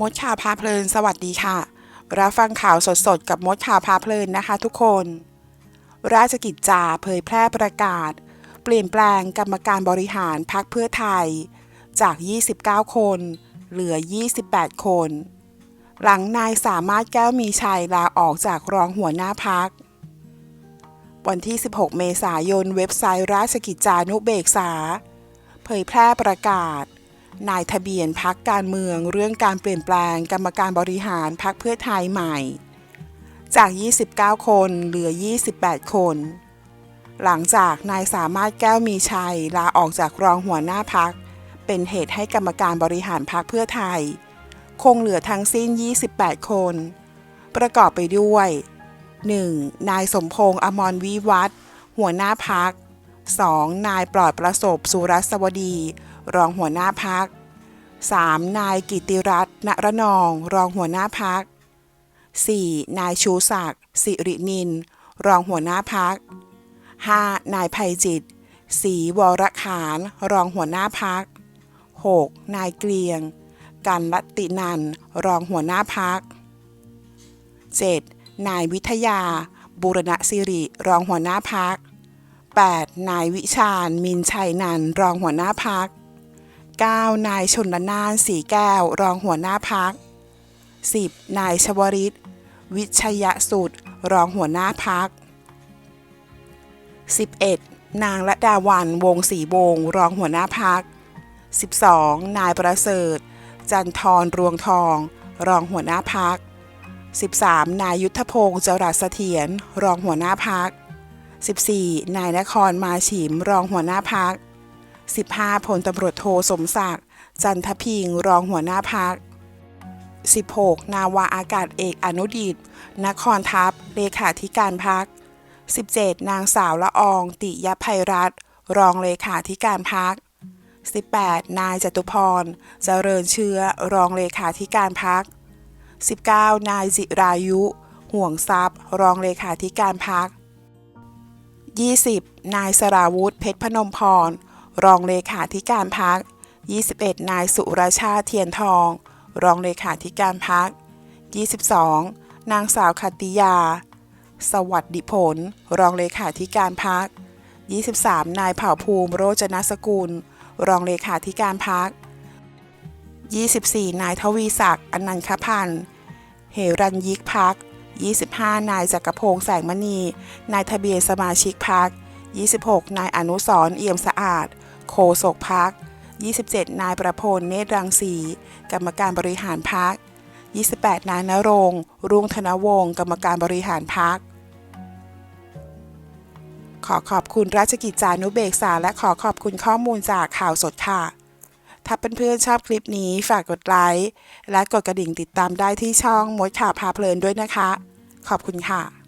มดข่าวพาเพลิน สวัสดีค่ะ รับฟังข่าวสดๆ กับมดข่าวพาเพลินนะคะทุกคน ราชกิจจาเผยแพร่ประกาศ เปลี่ยนแปลงกรรมการบริหารพักเพื่อไทย จาก 29 คน เหลือ 28 คน หลังนายสามารถแก้วมีชัยลาออกจากรองหัวหน้าพัก วันที่ 16 เมษายนเว็บไซต์ราชกิจจานุเบกษา เผยแพร่ประกาศ นายทะเบียนพักการเมืองเรื่องการเปลี่ยนแปลงกรรมการบริหารพักเพื่อไทยใหม่ จาก 29 คนเหลือ 28 คน หลังจากนายสามารถแก้วมีชัยลาออกจากรองหัวหน้าพัก เป็นเหตุให้กรรมการบริหารพักเพื่อไทย คงเหลือทั้งสิ้น 28 คน ประกอบไปด้วย 1. นายสมพงษ์อมรวิวัฒหัวหน้าพัก 2. นายปลอดประสบสุรสวดี รองหัวหน้าพัก 3. นายกิติรัตน์ณรนอง รองหัวหน้าพัก 4. นายชูศักดิ์สิรินิน รองหัวหน้าพัก 5. นายภัยจิตศรีวรขานรองหัวหน้าพัก 6. นายเกลียง กันรัตินันรองหัวหน้าพัก 7. นายวิทยา บุรณสิริรองหัวหน้าพัก 8. นายวิชาญมินชัยนันรองหัวหน้าพัก 9. นายชนละนานสีแก้ว รองหัวหน้าพัก 10. นายชวริต วิชยสุดรองหัวหน้าพัก 11. นางละดาวันวงศรีวงรองหัวหน้าพัก 12. นายประเสริฐ จันทรรวงทอง รองหัวหน้าพัก 13. นายยุทธพงศ์จรัสเสถียรรองหัวหน้าพัก 14. นายนครมาฉิม รองหัวหน้าพัก 15. พลตำรวจโทสมศักดิ์จันทพิงรองหัวหน้าพัก 16. นาวาอากาศเอกอนุดิตนครทัพเลขาธิการพัก 17. นางสาวละออง ติยภัยรัตรองเลขาธิการพัก 18. นายจตุพร เจริญเชื้อรองเลขาธิการพัก 19. นายจิรายุ ห่วงทรัพย์ รองเลขาธิการพัก 20. นายสราวุธเพชรพนมพร รองเลขาธิการพัก 21. นายสุรชาติเทียนทอง รองเลขาธิการพัก 22. นางสาวคติยา สวัสดิผล รองเลขาธิการพัก 23. นายเผ่าภูมิโรจนสกุล รองเลขาธิการพัก 24. นายทวีศักดิ์อนันคพันธ์เหรัญยิกพัก 25. นายจักรพงษ์แสงมณี นายทะเบียนสมาชิกพัก 26. นายอนุสรเอี่ยมสะอาดโฆษกพัก 27. นายประพลเนตรรังสี กรรมการบริหารพัก 28. นายนรงค์รุ่งธนวงศ์กรรมการบริหารพัก ขอขอบคุณราชกิจจานุเบกษา และขอขอบคุณข้อมูลจากข่าวสดค่ะ ถ้าเพื่อนๆชอบคลิปนี้ฝากกดไลค์และกดกระดิ่งติดตามได้ที่ช่องมดข่าวพาเพลินด้วยนะคะ ขอบคุณค่ะ